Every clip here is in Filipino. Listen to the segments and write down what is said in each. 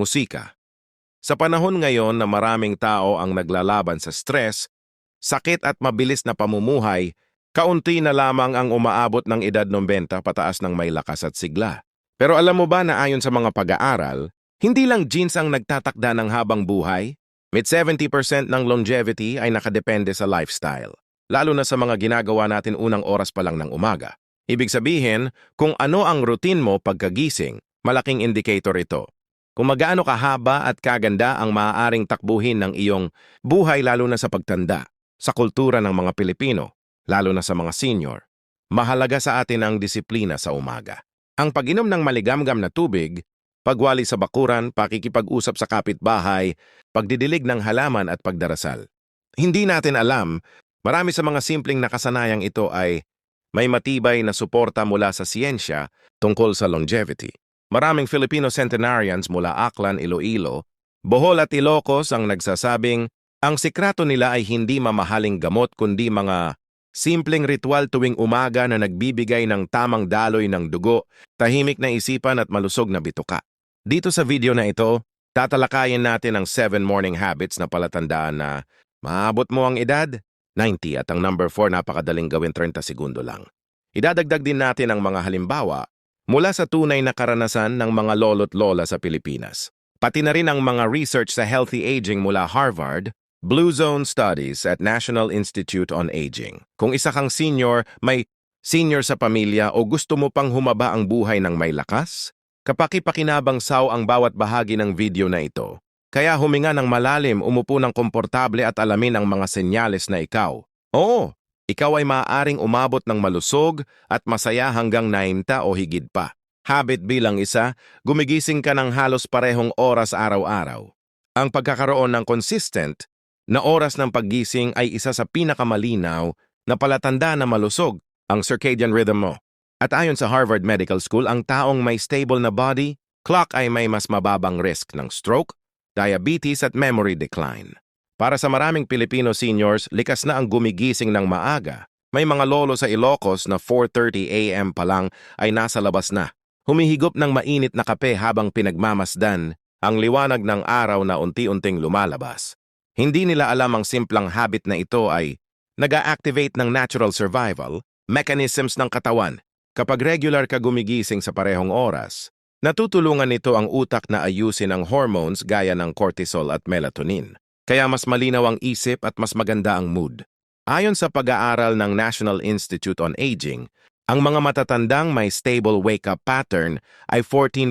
musika. Sa panahon ngayon na maraming tao ang naglalaban sa stress, sakit at mabilis na pamumuhay, kaunti na lamang ang umaabot ng edad 90 pataas ng may lakas at sigla. Pero alam mo ba na ayon sa mga pag-aaral, hindi lang genes ang nagtatakda ng habang buhay? Mit 70% ng longevity ay nakadepende sa lifestyle, lalo na sa mga ginagawa natin unang oras pa lang ng umaga. Ibig sabihin, kung ano ang routine mo pagkagising, malaking indicator ito. Kung magaano kahaba at kaganda ang maaaring takbuhin ng iyong buhay lalo na sa pagtanda, sa kultura ng mga Pilipino, lalo na sa mga senior, mahalaga sa atin ang disiplina sa umaga. Ang pag-inom ng maligamgam na tubig, pagwali sa bakuran, pakikipag-usap sa kapitbahay, pagdidilig ng halaman at pagdarasal. Hindi natin alam, marami sa mga simpleng nakasanayang ito ay may matibay na suporta mula sa siyensya tungkol sa longevity. Maraming Filipino centenarians mula Aklan, Iloilo, Bohol at Ilocos ang nagsasabing ang sikrato nila ay hindi mamahaling gamot kundi mga simpleng ritual tuwing umaga na nagbibigay ng tamang daloy ng dugo, tahimik na isipan at malusog na bituka. Dito sa video na ito, tatalakayin natin ang 7 morning habits na palatandaan na maabot mo ang edad, 90 at ang number 4 napakadaling gawin 30 segundo lang. Idadagdag din natin ang mga halimbawa mula sa tunay na karanasan ng mga lolo't lola sa Pilipinas. Pati na rin ang mga research sa healthy aging mula Harvard, Blue Zone Studies at National Institute on Aging. Kung isa kang senior, may senior sa pamilya o gusto mo pang humaba ang buhay ng may lakas, kapakipakinabang saw ang bawat bahagi ng video na ito. Kaya huminga ng malalim, umupo ng komportable at alamin ang mga senyales na ikaw. Oo, ikaw ay maaaring umabot ng malusog at masaya hanggang 90 o higit pa. Habit bilang isa, gumigising ka ng halos parehong oras araw-araw. Ang pagkakaroon ng consistent na oras ng paggising ay isa sa pinakamalinaw na palatanda na malusog ang circadian rhythm mo. At ayon sa Harvard Medical School, ang taong may stable na body, clock ay may mas mababang risk ng stroke, diabetes at memory decline. Para sa maraming Filipino seniors, likas na ang gumigising ng maaga. May mga lolo sa Ilocos na 4.30 a.m. pa lang ay nasa labas na. Humihigop ng mainit na kape habang pinagmamasdan ang liwanag ng araw na unti-unting lumalabas. Hindi nila alam ang simplang habit na ito ay nag-activate ng natural survival mechanisms ng katawan. Kapag regular ka gumigising sa parehong oras, natutulungan nito ang utak na ayusin ang hormones gaya ng cortisol at melatonin. Kaya mas malinaw ang isip at mas maganda ang mood. Ayon sa pag-aaral ng National Institute on Aging, ang mga matatandang may stable wake-up pattern ay 14%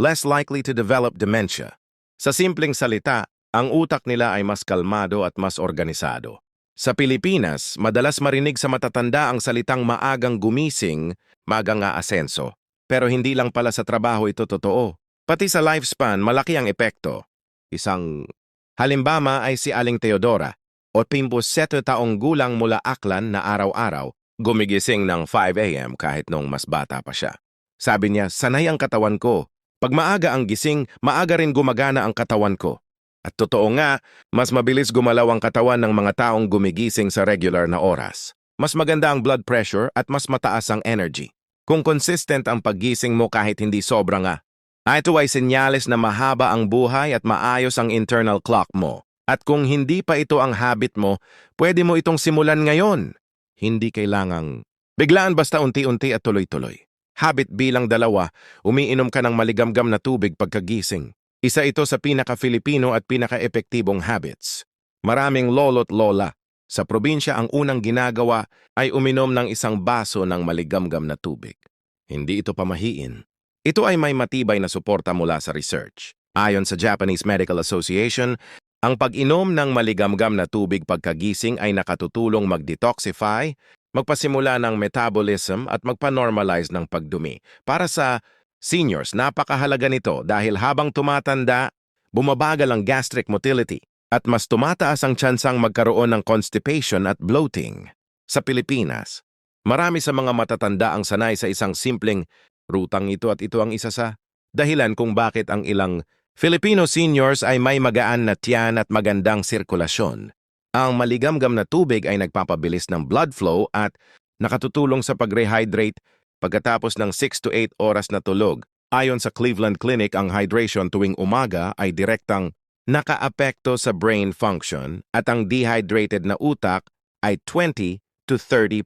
less likely to develop dementia. Sa simpleng salita, ang utak nila ay mas kalmado at mas organisado. Sa Pilipinas, madalas marinig sa matatanda ang salitang maagang gumising, magang nga asenso. Pero hindi lang pala sa trabaho ito totoo. Pati sa lifespan, malaki ang epekto. Isang Halimbawa ay si Aling Teodora, o 57 taong gulang mula Aklan na araw-araw, gumigising ng 5 a.m. kahit nung mas bata pa siya. Sabi niya, sanay ang katawan ko. Pag maaga ang gising, maaga rin gumagana ang katawan ko. At totoo nga, mas mabilis gumalaw ang katawan ng mga taong gumigising sa regular na oras. Mas maganda ang blood pressure at mas mataas ang energy. Kung consistent ang paggising mo kahit hindi sobra nga, ito ay senyales na mahaba ang buhay at maayos ang internal clock mo. At kung hindi pa ito ang habit mo, pwede mo itong simulan ngayon. Hindi kailangang biglaan basta unti-unti at tuloy-tuloy. Habit bilang dalawa, umiinom ka ng maligamgam na tubig pagkagising. Isa ito sa pinaka-Filipino at pinaka-epektibong habits. Maraming lolo't lola. Sa probinsya, ang unang ginagawa ay uminom ng isang baso ng maligamgam na tubig. Hindi ito pamahiin. Ito ay may matibay na suporta mula sa research. Ayon sa Japanese Medical Association, ang pag-inom ng maligamgam na tubig pagkagising ay nakatutulong mag-detoxify, magpasimula ng metabolism at magpa-normalize ng pagdumi. Para sa seniors, napakahalaga nito dahil habang tumatanda, bumabagal ang gastric motility at mas tumataas ang tsansang magkaroon ng constipation at bloating. Sa Pilipinas, marami sa mga matatanda ang sanay sa isang simpleng Rutang ito at ito ang isa sa dahilan kung bakit ang ilang Filipino seniors ay may magaan na tiyan at magandang sirkulasyon. Ang maligamgam na tubig ay nagpapabilis ng blood flow at nakatutulong sa pag-rehydrate pagkatapos ng 6 to 8 oras na tulog. Ayon sa Cleveland Clinic, ang hydration tuwing umaga ay direktang nakaapekto sa brain function at ang dehydrated na utak ay 20 to 30%.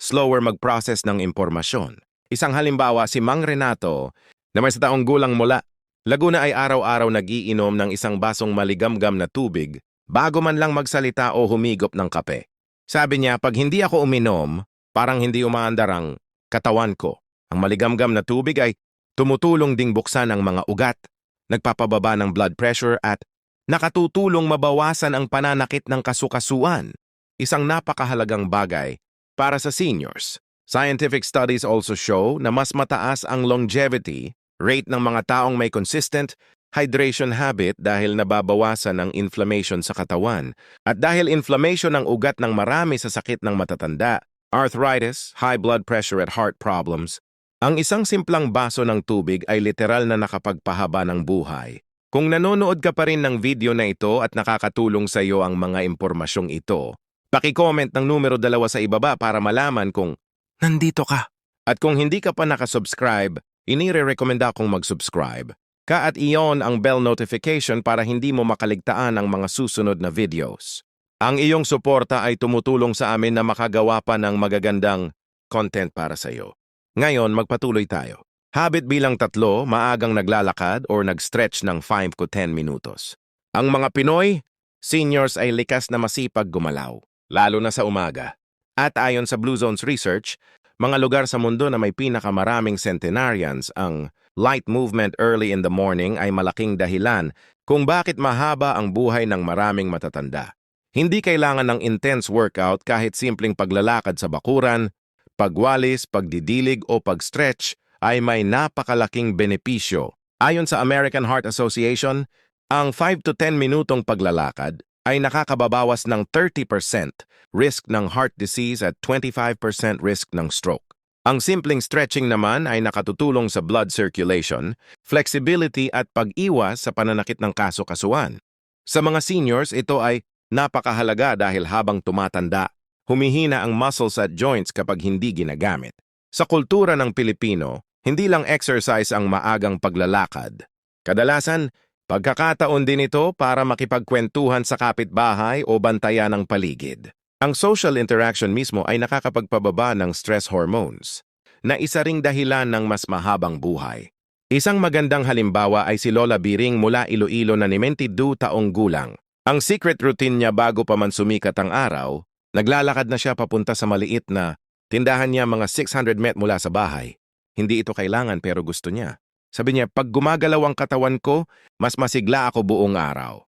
Slower mag-process ng impormasyon. Isang halimbawa si Mang Renato na may taong gulang mula. Laguna ay araw-araw nagiinom ng isang basong maligamgam na tubig bago man lang magsalita o humigop ng kape. Sabi niya, pag hindi ako uminom, parang hindi umaandar ang katawan ko. Ang maligamgam na tubig ay tumutulong ding buksan ang mga ugat, nagpapababa ng blood pressure at nakatutulong mabawasan ang pananakit ng kasukasuan. Isang napakahalagang bagay para sa seniors. Scientific studies also show na mas mataas ang longevity rate ng mga taong may consistent hydration habit dahil nababawasan ang inflammation sa katawan. At dahil inflammation ang ugat ng marami sa sakit ng matatanda, arthritis, high blood pressure at heart problems, ang isang simplang baso ng tubig ay literal na nakapagpahaba ng buhay. Kung nanonood ka pa rin ng video na ito at nakakatulong sa iyo ang mga impormasyong ito, paki-comment ng numero dalawa sa ibaba para malaman kung nandito ka. At kung hindi ka pa nakasubscribe, inire-recommenda kong mag-subscribe. Ka at iyon ang bell notification para hindi mo makaligtaan ang mga susunod na videos. Ang iyong suporta ay tumutulong sa amin na makagawa pa ng magagandang content para sa iyo. Ngayon, magpatuloy tayo. Habit bilang tatlo, maagang naglalakad or nag-stretch ng 5 to 10 minutos. Ang mga Pinoy, seniors ay likas na masipag gumalaw, lalo na sa umaga. At ayon sa Blue Zones Research, mga lugar sa mundo na may pinakamaraming centenarians, ang light movement early in the morning ay malaking dahilan kung bakit mahaba ang buhay ng maraming matatanda. Hindi kailangan ng intense workout kahit simpleng paglalakad sa bakuran, pagwalis, pagdidilig o pag-stretch ay may napakalaking benepisyo. Ayon sa American Heart Association, ang 5 to 10 minutong paglalakad ay nakakababawas ng 30% risk ng heart disease at 25% risk ng stroke. Ang simpleng stretching naman ay nakatutulong sa blood circulation, flexibility at pag-iwas sa pananakit ng kaso-kasuan. Sa mga seniors, ito ay napakahalaga dahil habang tumatanda, humihina ang muscles at joints kapag hindi ginagamit. Sa kultura ng Pilipino, hindi lang exercise ang maagang paglalakad. Kadalasan, pagkakataon din ito para makipagkwentuhan sa kapitbahay o bantayan ng paligid. Ang social interaction mismo ay nakakapagpababa ng stress hormones, na isa ring dahilan ng mas mahabang buhay. Isang magandang halimbawa ay si Lola Biring mula Iloilo na 92 taong gulang. Ang secret routine niya bago pa man sumikat ang araw, naglalakad na siya papunta sa maliit na tindahan niya mga 600 met mula sa bahay. Hindi ito kailangan pero gusto niya. Sabi niya, pag gumagalaw ang katawan ko, mas masigla ako buong araw.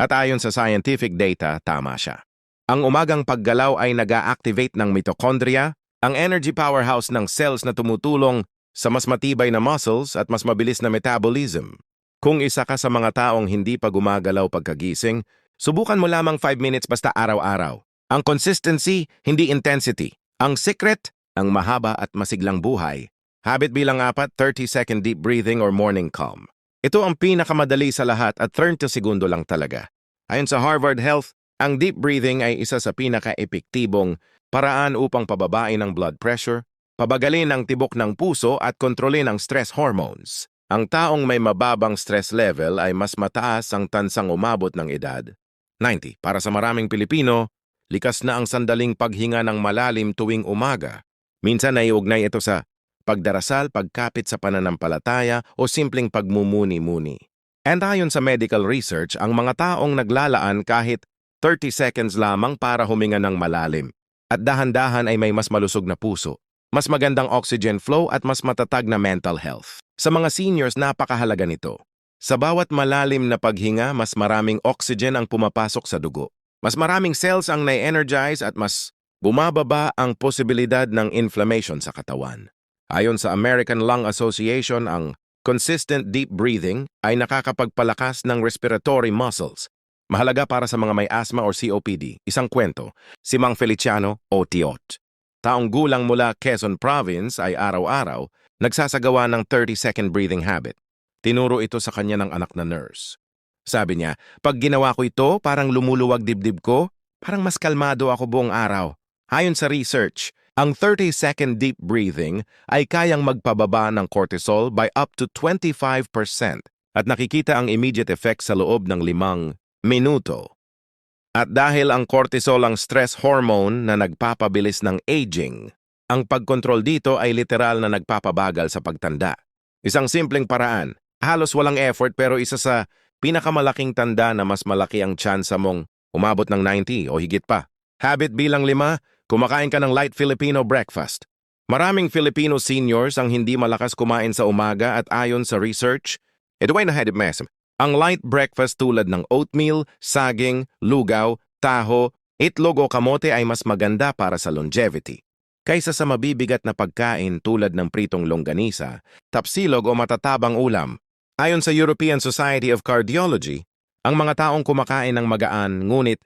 At ayon sa scientific data, tama siya. Ang umagang paggalaw ay nag-activate ng mitochondria, ang energy powerhouse ng cells na tumutulong sa mas matibay na muscles at mas mabilis na metabolism. Kung isa ka sa mga taong hindi pa gumagalaw pagkagising, subukan mo lamang 5 minutes basta araw-araw. Ang consistency, hindi intensity. Ang secret, ang mahaba at masiglang buhay. Habit bilang apat, 30-second deep breathing or morning calm. Ito ang pinakamadali sa lahat at 30 segundo lang talaga. Ayon sa Harvard Health, ang deep breathing ay isa sa pinaka-epektibong paraan upang pababain ang blood pressure, pabagalin ang tibok ng puso at kontrolin ang stress hormones. Ang taong may mababang stress level ay mas mataas ang tansang umabot ng edad. 90. Para sa maraming Pilipino, likas na ang sandaling paghinga ng malalim tuwing umaga. Minsan naiugnay ito sa pagdarasal, pagkapit sa pananampalataya o simpleng pagmumuni-muni. And ayon sa medical research, ang mga taong naglalaan kahit 30 seconds lamang para huminga ng malalim. At dahan-dahan ay may mas malusog na puso, mas magandang oxygen flow at mas matatag na mental health. Sa mga seniors, napakahalaga nito. Sa bawat malalim na paghinga, mas maraming oxygen ang pumapasok sa dugo. Mas maraming cells ang na-energize at mas bumababa ang posibilidad ng inflammation sa katawan. Ayon sa American Lung Association, ang consistent deep breathing ay nakakapagpalakas ng respiratory muscles Mahalaga para sa mga may asthma or COPD, isang kwento, si Mang Feliciano o Tiot. Taong gulang mula Quezon Province ay araw-araw nagsasagawa ng 30-second breathing habit. Tinuro ito sa kanya ng anak na nurse. Sabi niya, pag ginawa ko ito, parang lumuluwag dibdib ko, parang mas kalmado ako buong araw. Ayon sa research, Ang 30-second deep breathing ay kayang magpababa ng cortisol by up to 25% at nakikita ang immediate effect sa loob ng limang minuto. At dahil ang cortisol ang stress hormone na nagpapabilis ng aging, ang pagkontrol dito ay literal na nagpapabagal sa pagtanda. Isang simpleng paraan, halos walang effort pero isa sa pinakamalaking tanda na mas malaki ang tsansa mong umabot ng 90 o higit pa. Habit bilang lima, kumakain ka ng light Filipino breakfast. Maraming Filipino seniors ang hindi malakas kumain sa umaga at ayon sa research, ito ay nahedip mesem. Ang light breakfast tulad ng oatmeal, saging, lugaw, taho, itlog o kamote ay mas maganda para sa longevity. Kaysa sa mabibigat na pagkain tulad ng pritong longganisa, tapsilog o matatabang ulam. Ayon sa European Society of Cardiology, ang mga taong kumakain ng magaan ngunit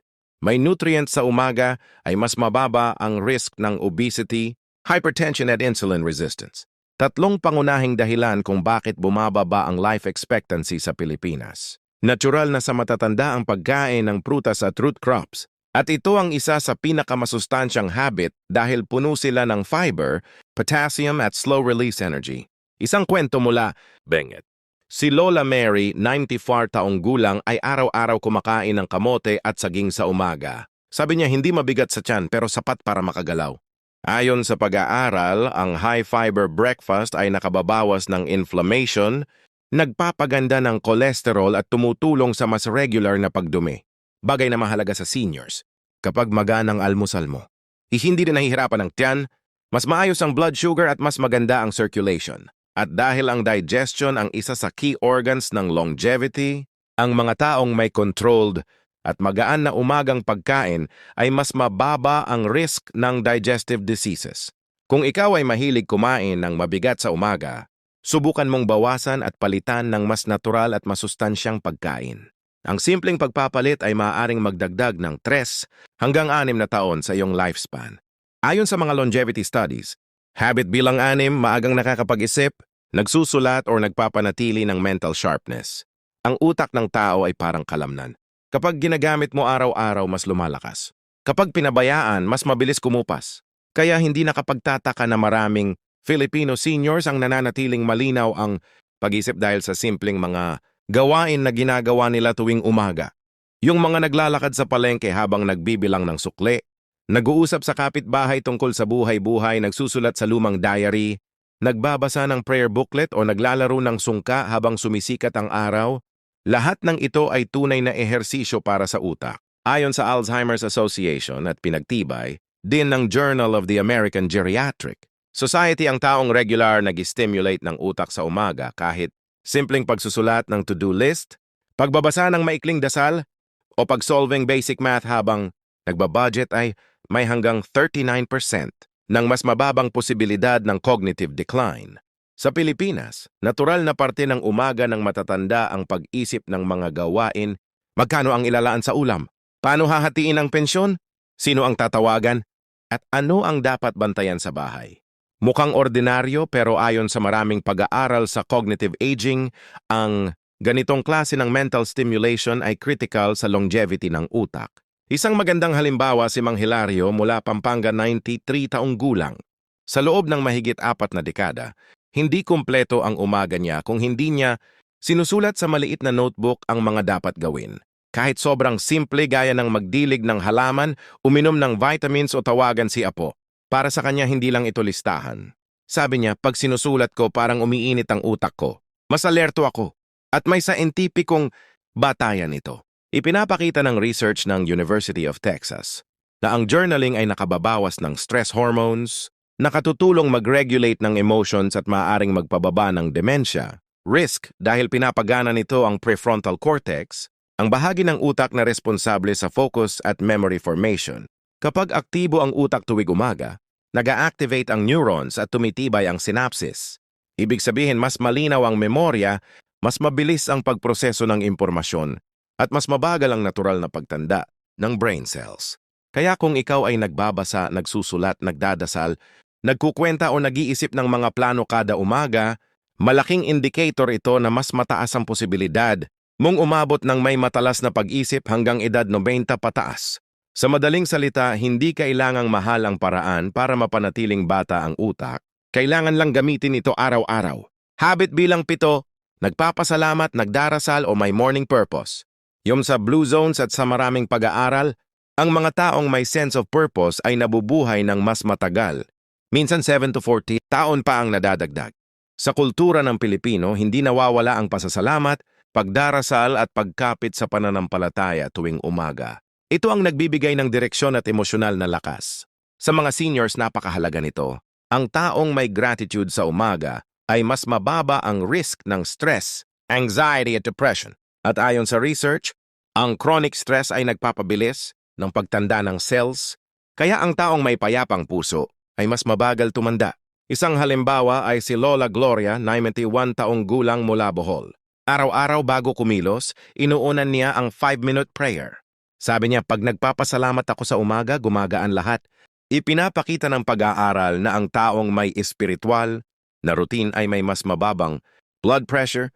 may nutrients sa umaga ay mas mababa ang risk ng obesity, hypertension at insulin resistance. Tatlong pangunahing dahilan kung bakit bumababa ang life expectancy sa Pilipinas. Natural na sa matatanda ang pagkain ng prutas at root crops. At ito ang isa sa pinakamasustansyang habit dahil puno sila ng fiber, potassium at slow-release energy. Isang kwento mula, Benget. Si Lola Mary, 94 taong gulang, ay araw-araw kumakain ng kamote at saging sa umaga. Sabi niya hindi mabigat sa tiyan pero sapat para makagalaw. Ayon sa pag-aaral, ang high-fiber breakfast ay nakababawas ng inflammation, nagpapaganda ng cholesterol at tumutulong sa mas regular na pagdumi. Bagay na mahalaga sa seniors. Kapag maganang almusal mo, hindi din nahihirapan ng tiyan, mas maayos ang blood sugar at mas maganda ang circulation. At dahil ang digestion ang isa sa key organs ng longevity, ang mga taong may controlled at magaan na umagang pagkain ay mas mababa ang risk ng digestive diseases. Kung ikaw ay mahilig kumain ng mabigat sa umaga, subukan mong bawasan at palitan ng mas natural at masustansyang pagkain. Ang simpleng pagpapalit ay maaaring magdagdag ng 3 hanggang 6 na taon sa iyong lifespan. Ayon sa mga longevity studies, habit bilang 6 maagang nakakapag-isip, nagsusulat o nagpapanatili ng mental sharpness. Ang utak ng tao ay parang kalamnan. Kapag ginagamit mo araw-araw, mas lumalakas. Kapag pinabayaan, mas mabilis kumupas. Kaya hindi nakapagtataka na maraming Filipino seniors ang nananatiling malinaw ang pag-isip dahil sa simpleng mga gawain na ginagawa nila tuwing umaga. Yung mga naglalakad sa palengke habang nagbibilang ng sukle, nag-uusap sa kapitbahay tungkol sa buhay-buhay, nagsusulat sa lumang diary, nagbabasa ng prayer booklet o naglalaro ng sungka habang sumisikat ang araw, lahat ng ito ay tunay na ehersisyo para sa utak. Ayon sa Alzheimer's Association at pinagtibay din ng Journal of the American Geriatric Society ang taong regular nag-stimulate ng utak sa umaga kahit simpleng pagsusulat ng to-do list, pagbabasa ng maikling dasal, o pag-solving basic math habang nagbabudget ay may hanggang 39% ng mas mababang posibilidad ng cognitive decline. Sa Pilipinas, natural na parte ng umaga ng matatanda ang pag-isip ng mga gawain. Magkano ang ilalaan sa ulam? Paano hahatiin ang pensyon? Sino ang tatawagan? At ano ang dapat bantayan sa bahay? Mukhang ordinaryo pero ayon sa maraming pag-aaral sa cognitive aging, ang ganitong klase ng mental stimulation ay critical sa longevity ng utak. Isang magandang halimbawa si Mang Hilario mula Pampanga 93 taong gulang. Sa loob ng mahigit apat na dekada, hindi kumpleto ang umaga niya kung hindi niya sinusulat sa maliit na notebook ang mga dapat gawin. Kahit sobrang simple gaya ng magdilig ng halaman, uminom ng vitamins o tawagan si Apo. Para sa kanya hindi lang ito listahan. Sabi niya, pag sinusulat ko parang umiinit ang utak ko. Mas alerto ako. At may saentipikong batayan ito. Ipinapakita ng research ng University of Texas na ang journaling ay nakababawas ng stress hormones, nakatutulong mag-regulate ng emotions at maaaring magpababa ng demensya, risk dahil pinapagana nito ang prefrontal cortex, ang bahagi ng utak na responsable sa focus at memory formation. Kapag aktibo ang utak tuwing umaga, nag-activate ang neurons at tumitibay ang synapses. Ibig sabihin mas malinaw ang memorya, mas mabilis ang pagproseso ng impormasyon, at mas mabagal ang natural na pagtanda ng brain cells. Kaya kung ikaw ay nagbabasa, nagsusulat, nagdadasal, nagkukwenta o nag-iisip ng mga plano kada umaga, malaking indicator ito na mas mataas ang posibilidad mong umabot ng may matalas na pag-isip hanggang edad 90 pataas. Sa madaling salita, hindi kailangang mahal ang paraan para mapanatiling bata ang utak. Kailangan lang gamitin ito araw-araw. Habit bilang pito, nagpapasalamat, nagdarasal o may morning purpose. Yung sa Blue Zones at sa maraming pag-aaral, ang mga taong may sense of purpose ay nabubuhay ng mas matagal. Minsan 7 to 40 taon pa ang nadadagdag. Sa kultura ng Pilipino, hindi nawawala ang pasasalamat, pagdarasal at pagkapit sa pananampalataya tuwing umaga. Ito ang nagbibigay ng direksyon at emosyonal na lakas. Sa mga seniors, napakahalaga nito. Ang taong may gratitude sa umaga ay mas mababa ang risk ng stress, anxiety at depression. At ayon sa research, ang chronic stress ay nagpapabilis ng pagtanda ng cells, kaya ang taong may payapang puso ay mas mabagal tumanda. Isang halimbawa ay si Lola Gloria, 91 taong gulang mula Bohol. Araw-araw bago kumilos, inuunan niya ang 5-minute prayer. Sabi niya, pag nagpapasalamat ako sa umaga, gumagaan lahat. Ipinapakita ng pag-aaral na ang taong may espiritual na routine ay may mas mababang blood pressure,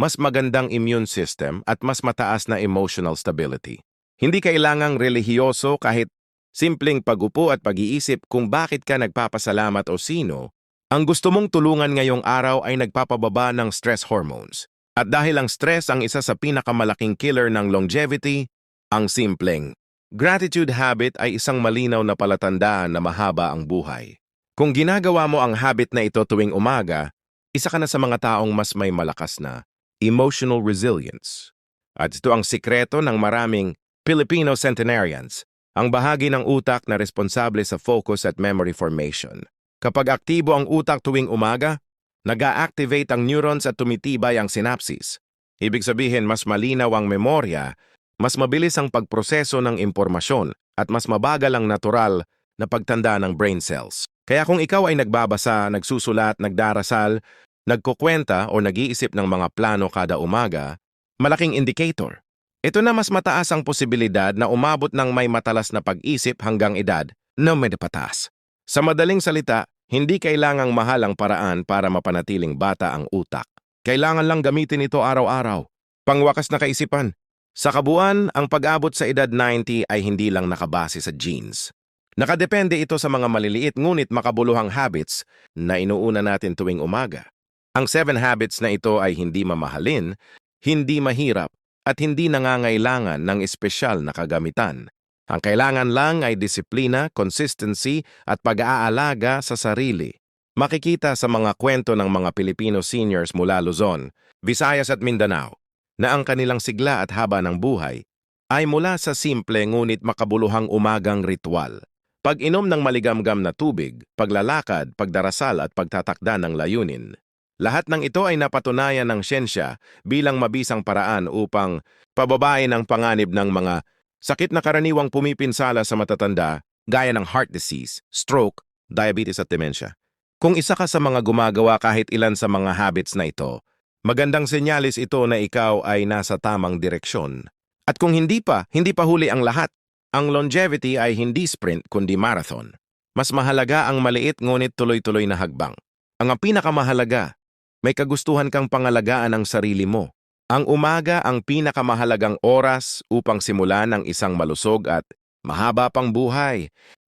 mas magandang immune system at mas mataas na emotional stability. Hindi kailangang relihiyoso kahit simpleng pagupo at pag-iisip kung bakit ka nagpapasalamat o sino, ang gusto mong tulungan ngayong araw ay nagpapababa ng stress hormones. At dahil ang stress ang isa sa pinakamalaking killer ng longevity, ang simpleng gratitude habit ay isang malinaw na palatandaan na mahaba ang buhay. Kung ginagawa mo ang habit na ito tuwing umaga, isa ka na sa mga taong mas may malakas na emotional resilience. At ito ang sikreto ng maraming Filipino centenarians, ang bahagi ng utak na responsable sa focus at memory formation. Kapag aktibo ang utak tuwing umaga, nag-activate ang neurons at tumitibay ang synapses. Ibig sabihin, mas malinaw ang memorya mas mabilis ang pagproseso ng impormasyon at mas mabagal ang natural na pagtanda ng brain cells. Kaya kung ikaw ay nagbabasa, nagsusulat, nagdarasal, nagkukwenta o nag-iisip ng mga plano kada umaga, malaking indicator. Ito na mas mataas ang posibilidad na umabot ng may matalas na pag-isip hanggang edad na may patas. Sa madaling salita, hindi kailangang mahal ang paraan para mapanatiling bata ang utak. Kailangan lang gamitin ito araw-araw. Pangwakas na kaisipan, sa kabuuan, ang pag-abot sa edad 90 ay hindi lang nakabase sa genes. Nakadepende ito sa mga maliliit ngunit makabuluhang habits na inuuna natin tuwing umaga. Ang 7 habits na ito ay hindi mamahalin, hindi mahirap, at hindi nangangailangan ng espesyal na kagamitan. Ang kailangan lang ay disiplina, consistency at pag-aalaga sa sarili. Makikita sa mga kwento ng mga Pilipino seniors mula Luzon, Visayas at Mindanao na ang kanilang sigla at haba ng buhay ay mula sa simple ngunit makabuluhang umagang ritual. Pag-inom ng maligamgam na tubig, paglalakad, pagdarasal at pagtatakda ng layunin. Lahat ng ito ay napatunayan ng siyensya bilang mabisang paraan upang pababain ang panganib ng mga sakit na karaniwang pumipinsala sa matatanda gaya ng heart disease, stroke, diabetes at dementia. Kung isa ka sa mga gumagawa kahit ilan sa mga habits na ito, Magandang senyalis ito na ikaw ay nasa tamang direksyon. At kung hindi pa, hindi pa huli ang lahat. Ang longevity ay hindi sprint kundi marathon. Mas mahalaga ang maliit ngunit tuloy-tuloy na hagbang. Ang pinakamahalaga, may kagustuhan kang pangalagaan ang sarili mo. Ang umaga ang pinakamahalagang oras upang simulan ang isang malusog at mahaba pang buhay.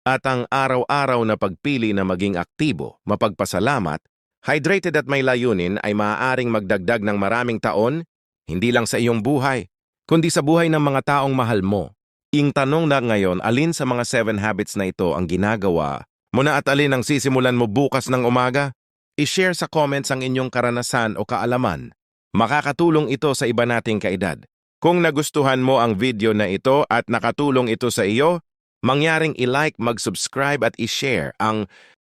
At ang araw-araw na pagpili na maging aktibo, mapagpasalamat Hydrated at may layunin ay maaaring magdagdag ng maraming taon, hindi lang sa iyong buhay, kundi sa buhay ng mga taong mahal mo. Ing tanong na ngayon, alin sa mga seven habits na ito ang ginagawa mo na at alin ang sisimulan mo bukas ng umaga? I-share sa comments ang inyong karanasan o kaalaman. Makakatulong ito sa iba nating kaedad. Kung nagustuhan mo ang video na ito at nakatulong ito sa iyo, mangyaring i-like, mag-subscribe at i-share ang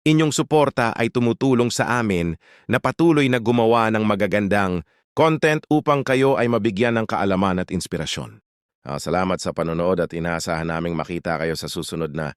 Inyong suporta ay tumutulong sa amin na patuloy na gumawa ng magagandang content upang kayo ay mabigyan ng kaalaman at inspirasyon. Ah, salamat sa panonood at inaasahan naming makita kayo sa susunod na